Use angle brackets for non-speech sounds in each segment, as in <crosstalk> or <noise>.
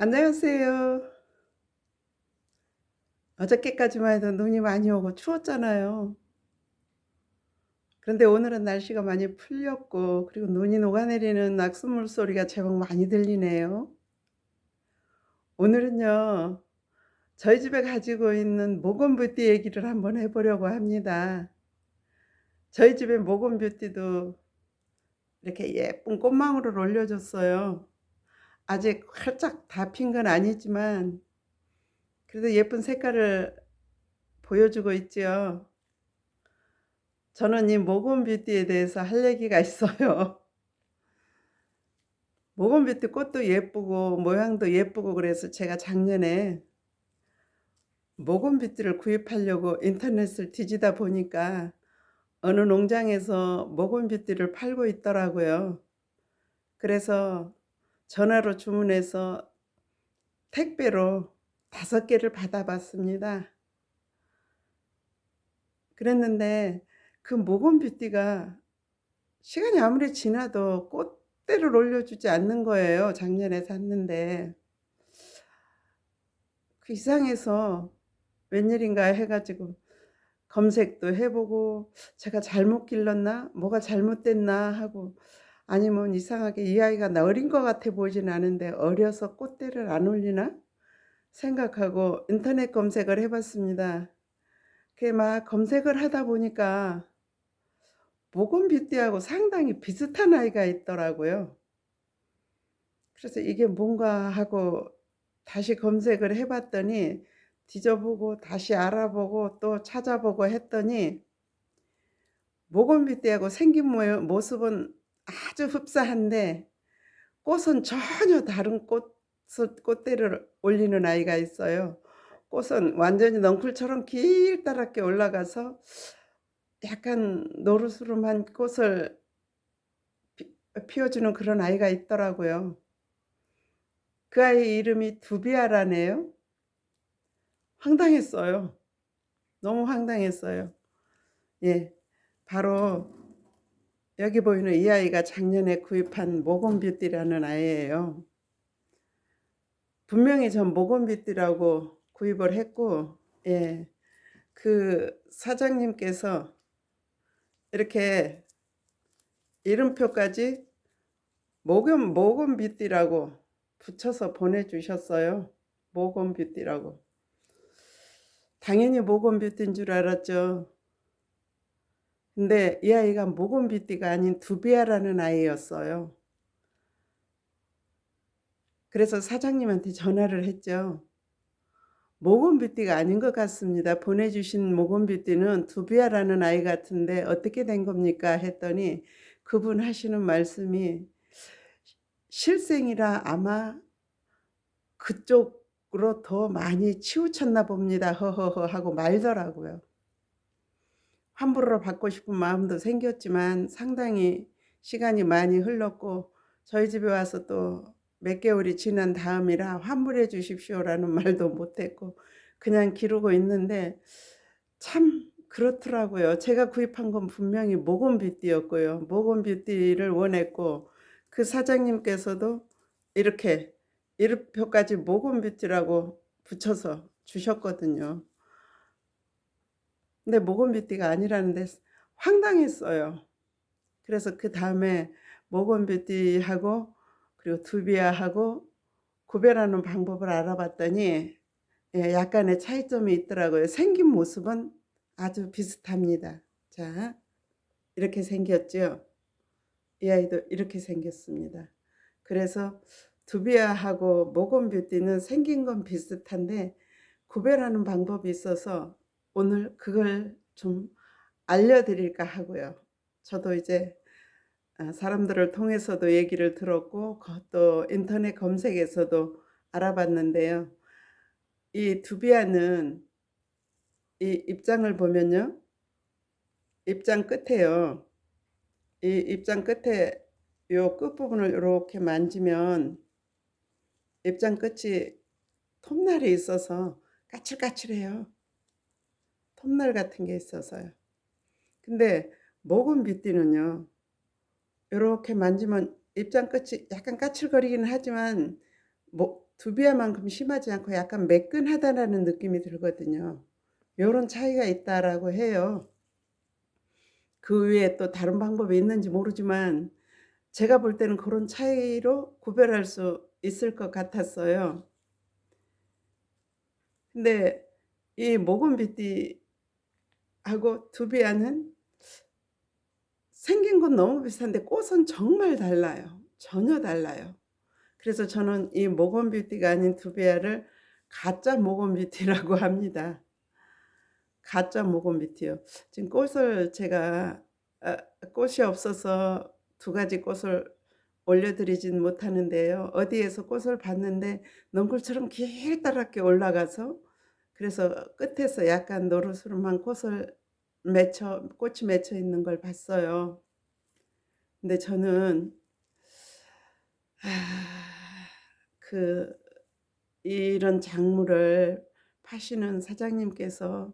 안녕하세요. 어저께까지만 해도 눈이 많이 오고 추웠잖아요. 그런데 오늘은 날씨가 많이 풀렸고 그리고 눈이 녹아내리는 낙숫물 소리가 제법 많이 들리네요. 오늘은요. 저희 집에 가지고 있는 모건뷰티 얘기를 한번 해 보려고 합니다. 저희 집에 모건뷰티도 이렇게 예쁜 꽃망울을 올려 줬어요. 아직 활짝 다 핀 건 아니지만 그래도 예쁜 색깔을 보여주고 있지요. 저는 이 모건 뷰티에 대해서 할 얘기가 있어요. <laughs> 모건 뷰티 꽃도 예쁘고 모양도 예쁘고 그래서 제가 작년에 모건 뷰티를 구입하려고 인터넷을 뒤지다 보니까 어느 농장에서 모건 뷰티를 팔고 있더라고요. 그래서 전화로 주문해서 택배로 5 개를 받아봤습니다. 그랬는데 그 모건 뷰티가 시간이 아무리 지나도 꽃대를 올려주지 않는 거예요, 작년에 샀는데. 그 이상해서 웬일인가 해 가지고 검색도 해 보고 '제가 잘못 길렀나? 뭐가 잘못됐나?' 하고 아니면 이상하게 '이 아이가 나 어린 것 같아 보이진 않은데 어려서 꽃대를 안 올리나?' 생각하고 인터넷 검색을 해 봤습니다. 그게 막 검색을 하다 보니까 모건뷰티하고 상당히 비슷한 아이가 있더라고요. 그래서 '이게 뭔가?' 하고 다시 검색을 해 봤더니 뒤져보고 다시 알아보고 또 찾아보고 했더니 모건뷰티하고 생긴 모습은 아주 흡사한데 꽃은 전혀 다른 꽃을 꽃대를 올리는 아이가 있어요. 꽃은 완전히 넝쿨처럼 길다랗게 올라가서 약간 노르스름한 꽃을 피 피워주는 그런 아이가 있더라고요. 그 아이 이름이 두비아라네요. 황당했어요. 너무 황당했어요. 예. 바로 여기 보이는 이 아이가 작년에 구입한 모건뷰티라는 아이예요. 분명히 전 모건뷰티라고 구입을 했고 예. 그 사장님께서 이렇게 이름표까지 모건 모건뷰티라고 붙여서 보내주셨어요. 모건뷰티라고. 당연히 모건뷰티인 줄 알았죠. 근데 이 아이가 모건뷰티가 아닌 두비아라는 아이였어요. 그래서 사장님한테 전화를 했죠. 모건뷰티가 아닌 것 같습니다. 보내주신 모건뷰티는 두비아라는 아이 같은데 어떻게 된 겁니까? 했더니 그분 하시는 말씀이 실생이라 아마 그쪽으로 더 많이 치우쳤나 봅니다. 허허허 하고 말더라고요. 환불을 받고 싶은 마음도 생겼지만 상당히 시간이 많이 흘렀고 저희 집에 와서 또 몇 개월이 지난 다음이라 환불해 주십시오라는 <laughs> 말도 못 했고 그냥 기르고 있는데 참 그렇더라고요. 제가 구입한 건 분명히 모건뷰티였고요. 모건뷰티를 원했고 그 사장님께서도 이렇게 이름표까지 모건뷰티라고 붙여서 주셨거든요. 근데 모건뷰티가 아니라는데 황당했어요. 그래서 그 다음에 모건뷰티하고 그리고 두비아하고 구별하는 방법을 알아봤더니 예 약간의 차이점이 있더라고요. 생긴 모습은 아주 비슷합니다. 자 이렇게 생겼죠. 이 아이도 이렇게 생겼습니다. 그래서 두비아하고 모건뷰티는 생긴 건 비슷한데 구별하는 방법이 있어서 오늘 그걸 좀 알려드릴까 하고요. 저도 이제 아 사람들을 통해서도 얘기를 들었고 또 인터넷 검색에서도 알아봤는데요. 이 두비아는 이 입장을 보면요. 입장 끝에요. 이 입장 끝에 요 끝부분을 요렇게 만지면 입장 끝이 톱날이 있어서 까칠까칠해요. 톱날 같은 게 있어서요. 근데 모건뷰티는요. 요렇게 만지면 입장 끝이 약간 까칠거리기는 하지만 뭐 두비아만큼 심하지 않고 약간 매끈하다라는 느낌이 들거든요. 요런 차이가 있다라고 해요. 그 외에 또 다른 방법이 있는지 모르지만 제가 볼 때는 그런 차이로 구별할 수 있을 것 같았어요. 근데 이 모건비티 하고 두비아는 생긴 건 너무 비슷한데 꽃은 정말 달라요. 전혀 달라요. 그래서 저는 이 모건비티가 아닌 두비아를 가짜 모건비티라고 <laughs> 합니다. 가짜 모건비티요. 지금 꽃을 제가 아 꽃이 없어서 두 가지 꽃을 올려드리진 못하는데요. 어디에서 꽃을 봤는데 넝쿨처럼 길다랗게 올라가서 그래서 끝에서 약간 노르스름한 꽃을 맺혀 꽃이 맺혀 있는 걸 봤어요. 근데 저는 아 그 이런 작물을 파시는 사장님께서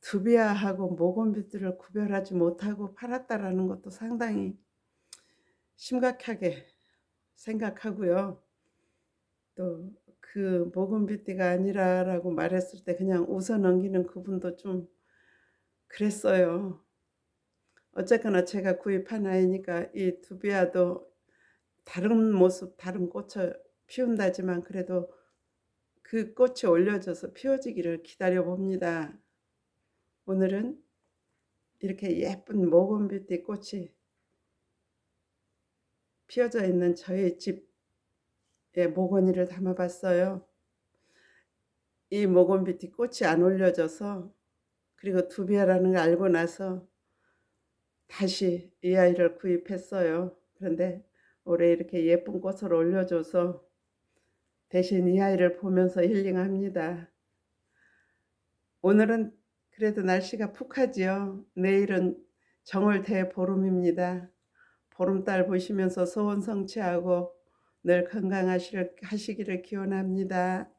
두비아하고 모건비티를 구별하지 못하고 팔았다라는 것도 상당히 심각하게 생각하고요. 또 그 모건비티가 아니라라고 말했을 때 그냥 웃어 넘기는 그분도 좀 그랬어요. 어쨌거나 제가 구입한 아이니까 이 두비아도 다른 모습 다른 꽃을 피운다지만 그래도 그 꽃이 올려져서 피어지기를 기다려 봅니다. 오늘은 이렇게 예쁜 모건비티 꽃이 피어져 있는 저희 집의 모건이를 담아 봤어요. 이 모건비티 꽃이 안 올려져서 그리고 두비아라는 걸 알고 나서 다시 이 아이를 구입했어요. 그런데 올해 이렇게 예쁜 꽃을 올려줘서 대신 이 아이를 보면서 힐링합니다. 오늘은 그래도 날씨가 푹하지요. 내일은 정월 대보름입니다. 보름달 보시면서 소원 성취하고 늘 건강하시기를 기원합니다.